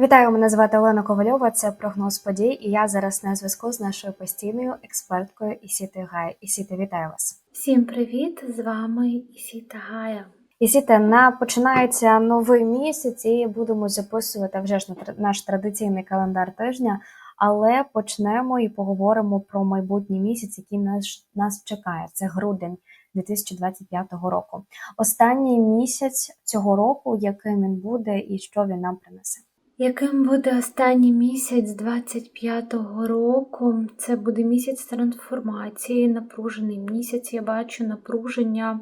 Вітаю, мене звати Олена Ковальова. Це прогноз подій. І я зараз на зв'язку з нашою постійною експерткою Ісіти Гай. Ісіти, вітаю вас. Всім привіт! З вами Ісіта Гая. Ісіте, на починається новий місяць, і будемо записувати вже ж на наш традиційний календар тижня. Але почнемо і поговоримо про майбутній місяць, який нас, нас чекає. Це грудень 2025 року. Останній місяць цього року, яким він буде і що він нам принесе. Яким буде останній місяць 25-го року? Це буде місяць трансформації, напружений місяць. Я бачу напруження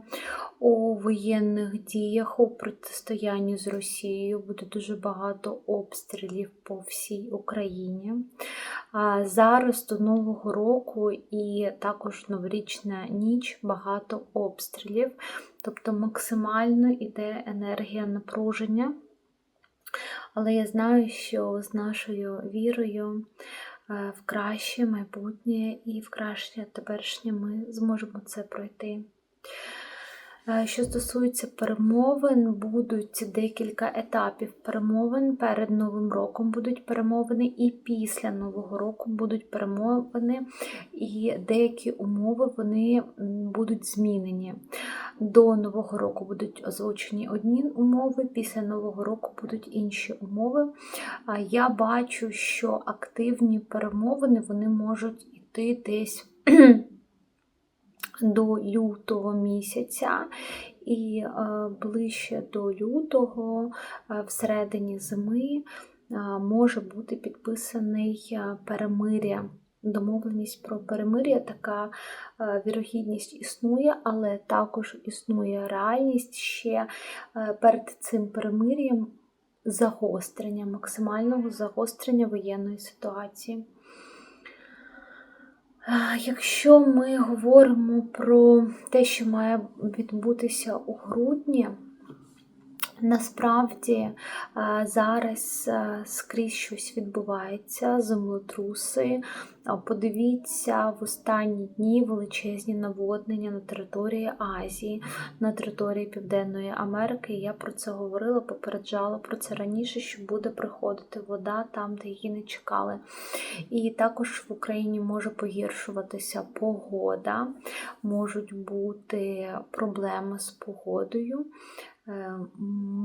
у воєнних діях, у протистоянні з Росією. Буде дуже багато обстрілів по всій Україні. А зараз до Нового року і також новорічна ніч багато обстрілів, тобто максимально йде енергія напруження. Але я знаю, що з нашою вірою е, в краще майбутнє і в краще теперішнє ми зможемо це пройти. Е, Що стосується перемовин, будуть декілька етапів перемовин. Перед Новим роком будуть перемовини, і після Нового року будуть перемовини, і деякі умови вони будуть змінені. До Нового року будуть озвучені одні умови, після Нового року будуть інші умови. Я бачу, що активні перемовини вони можуть йти десь до лютого місяця, і е, ближче до лютого, е, всередині зими, е, може бути підписаний перемир'я. Домовленість про перемир'я, така вірогідність існує, але також існує реальність ще перед цим перемир'ям загострення, максимального загострення воєнної ситуації. Якщо ми говоримо про те, що має відбутися у грудні, насправді зараз скрізь щось відбувається, землетруси. Подивіться в останні дні величезні наводнення на території Азії, на території Південної Америки. Я про це говорила, попереджала про це раніше, що буде приходити вода там, де її не чекали. І також в Україні може погіршуватися погода, можуть бути проблеми з погодою. Е,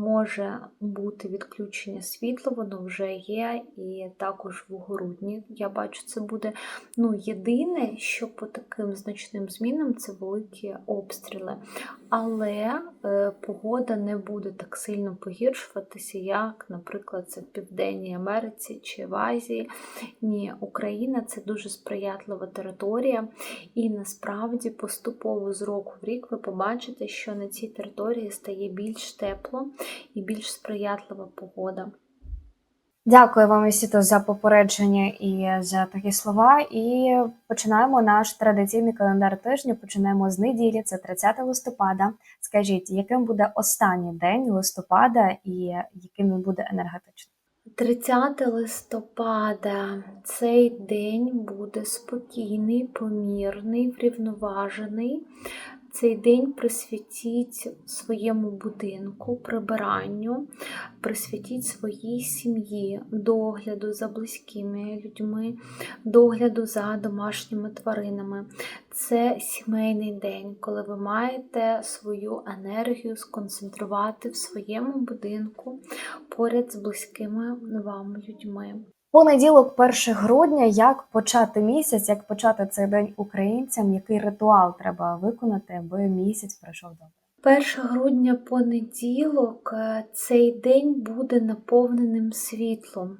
Може бути відключення світла, воно вже є, і також в грудні я бачу, це буде ну, єдине, що по таким значним змінам це великі обстріли. Але е, погода не буде так сильно погіршуватися, як, наприклад, це в Південній Америці чи в Азії. Ні, Україна це дуже сприятлива територія, і насправді поступово з року в рік ви побачите, що на цій території стає більш тепло і більш сприятлива погода. Дякую вам, Ісіто, за попередження і за такі слова. І починаємо наш традиційний календар тижня. Починаємо з неділі, це 30 листопада. Скажіть, яким буде останній день листопада і яким він буде енергетичним? 30 листопада цей день буде спокійний, помірний, врівноважений. Цей день присвятіть своєму будинку, прибиранню, присвятіть своїй сім'ї, догляду за близькими людьми, догляду за домашніми тваринами. Це сімейний день, коли ви маєте свою енергію сконцентрувати в своєму будинку поряд з близькими вам людьми. Понеділок, 1 грудня, як почати місяць, як почати цей день українцям, який ритуал треба виконати, аби місяць пройшов добре. 1 грудня понеділок е, цей день буде наповненим світлом.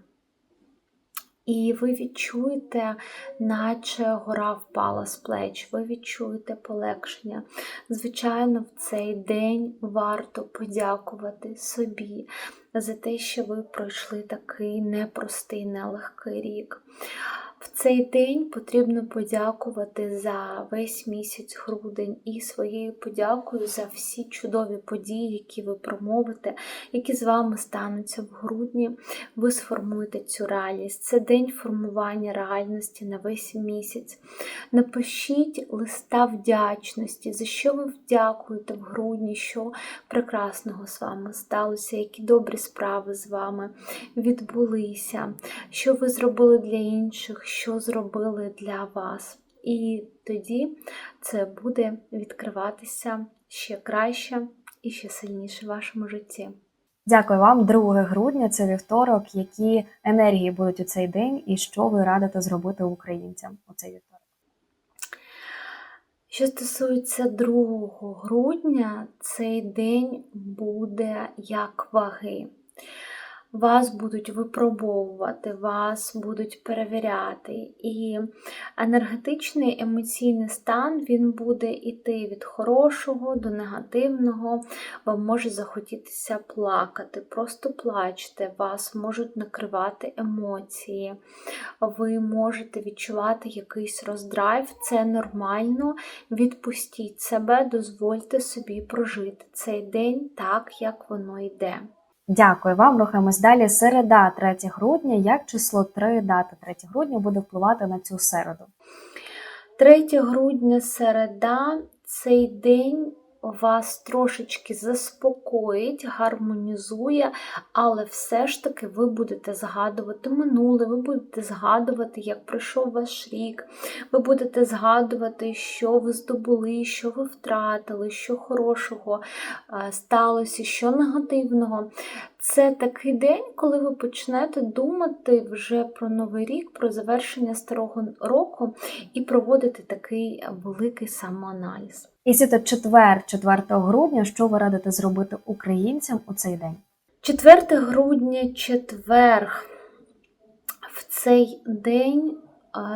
І ви відчуєте, наче гора впала з плеч, ви відчуєте полегшення. Звичайно, в цей день варто подякувати собі за те, що ви пройшли такий непростий, нелегкий рік. В цей день потрібно подякувати за весь місяць грудень і своєю подякою за всі чудові події, які ви промовите, які з вами стануться в грудні. Ви сформуєте цю реальність. Це день формування реальності на весь місяць. Напишіть листа вдячності, за що ви дякуєте в грудні, що прекрасного з вами сталося, які добрі справи з вами відбулися, що ви зробили для інших, що зробили для вас. І тоді це буде відкриватися ще краще і ще сильніше в вашому житті. Дякую вам, 2 грудня, це вівторок. Які енергії будуть у цей день, і що ви радите зробити українцям у цей вівторок? Що стосується 2 грудня, цей день буде як ваги. Вас будуть випробовувати, вас будуть перевіряти. І енергетичний емоційний стан він буде йти від хорошого до негативного. Вам може захотітися плакати, просто плачте, вас можуть накривати емоції, ви можете відчувати якийсь роздрайв. Це нормально. Відпустіть себе, дозвольте собі прожити цей день так, як воно йде. Дякую вам. Рухаємось далі. Середа, 3 грудня. Як число 3, дата 3 грудня буде впливати на цю середу? 3 грудня середа цей день вас трошечки заспокоїть, гармонізує, але все ж таки ви будете згадувати минуле, ви будете згадувати, як пройшов ваш рік, ви будете згадувати, що ви здобули, що ви втратили, що хорошого е, сталося, що негативного. Це такий день, коли ви почнете думати вже про новий рік, про завершення старого року і проводити такий великий самоаналіз. І свято четвер, 4 грудня, що ви радите зробити українцям у цей день? 4 грудня, четверг. В цей день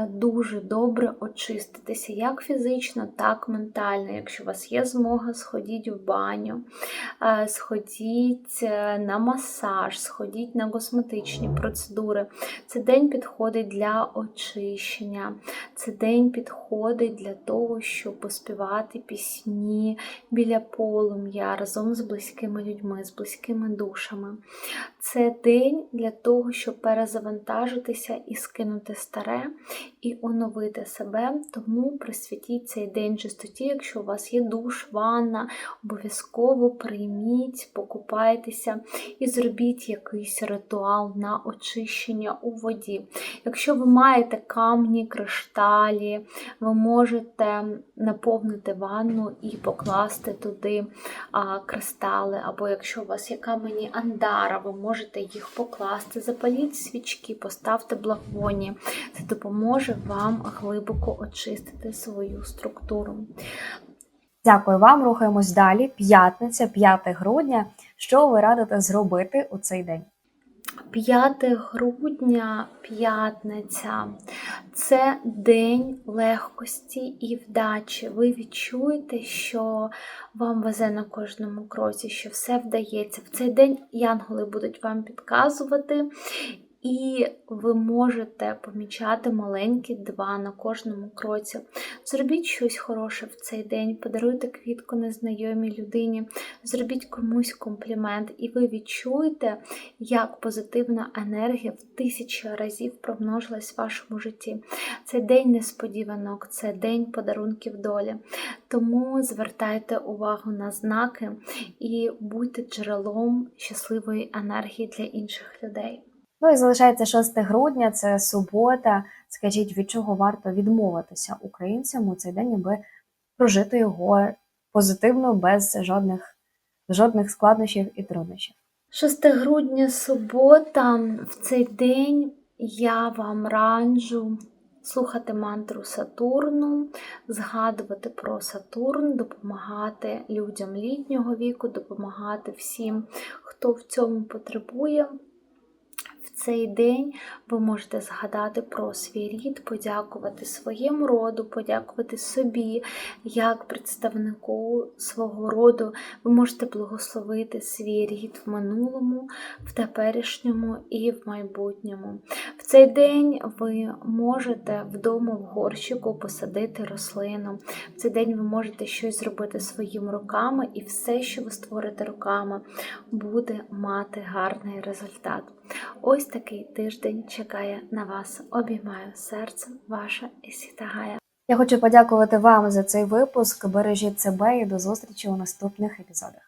дуже добре очиститися, як фізично, так і ментально. Якщо у вас є змога, сходіть в баню, сходіть е, на масаж, сходіть на косметичні процедури. Цей день підходить для очищення, цей день підходить для того, щоб поспівати пісні біля полум'я разом з близькими людьми, з близькими душами. Це день для того, щоб перезавантажитися і скинути старе, і оновити себе. Тому присвятіть цей день чистоті, якщо у вас є душ, ванна, обов'язково прийміть, покупайтеся і зробіть якийсь ритуал на очищення у воді. Якщо ви маєте камні, кришталі, ви можете наповнити ванну і покласти туди а, кристали, або якщо у вас є камені андара, ви можете їх покласти, запаліть свічки, поставте благовоння. Це допоможе вам глибоко очистити свою структуру. Дякую вам. Рухаємось далі. П'ятниця, 5 грудня. Що ви радите зробити у цей день? 5 грудня, п'ятниця це день легкості і вдачі. Ви відчуєте, що вам везе на кожному кроці, що все вдається. В цей день янголи будуть вам підказувати. І ви можете помічати маленькі два на кожному кроці. Зробіть щось хороше в цей день, подаруйте квітку незнайомій людині, зробіть комусь комплімент, і ви відчуєте, як позитивна енергія в тисячі разів промножилась в вашому житті. Це день несподіванок, це день подарунків долі. Тому звертайте увагу на знаки і будьте джерелом щасливої енергії для інших людей. Ну і залишається 6 грудня, це субота. Скажіть, від чого варто відмовитися українцям у цей день, аби прожити його позитивно, без жодних, жодних складнощів і труднощів. 6 грудня субота. В цей день я вам раджу слухати мантру Сатурну, згадувати про Сатурн, допомагати людям літнього віку, допомагати всім, хто в цьому потребує. Цей день ви можете згадати про свій рід, подякувати своєму роду, подякувати собі як представнику свого роду. Ви можете благословити свій рід в минулому, в теперішньому і в майбутньому. В цей день ви можете вдома в горщику посадити рослину. В цей день ви можете щось зробити своїми руками, і все, що ви створите руками, буде мати гарний результат. Ось такий тиждень чекає на вас. Обіймаю серце, ваша Ісітагая. Я хочу подякувати вам за цей випуск. Бережіть себе і до зустрічі у наступних епізодах.